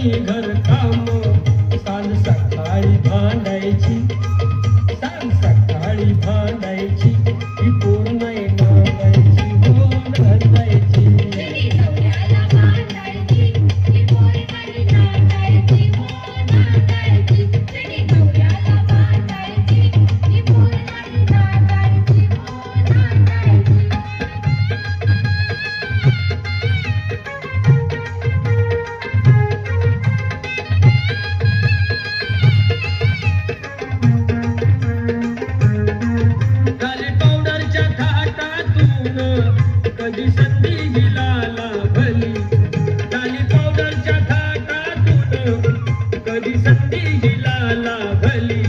घर काम सांज सकाळी भांडे भली लाला भली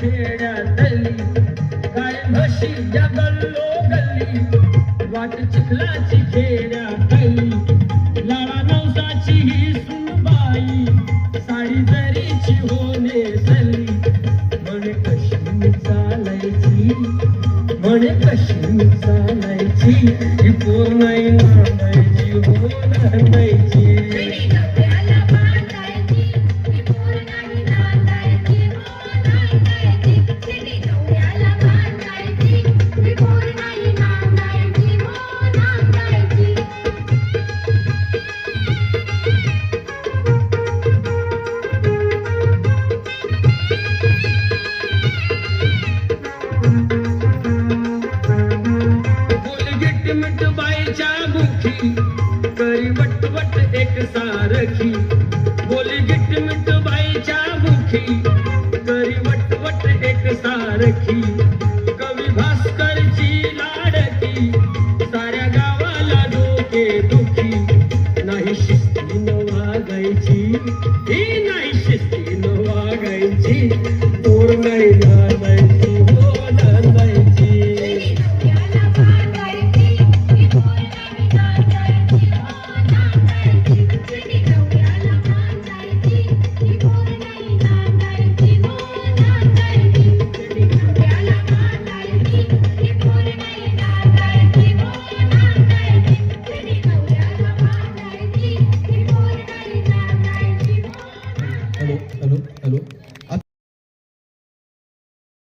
खेड्यातली गाय म्हशी या गल्लो गल्ली. वाट चिखलाची खेड्यातली लाला नवसाची ही सुनबाई साडी जरीची होणे सली म्हणे कशी चालायची. म्हणे कशी चालायची ही पूर्ण चाह करी वट वट एक सारखी। बोली गिट मिट भाई चा भुखी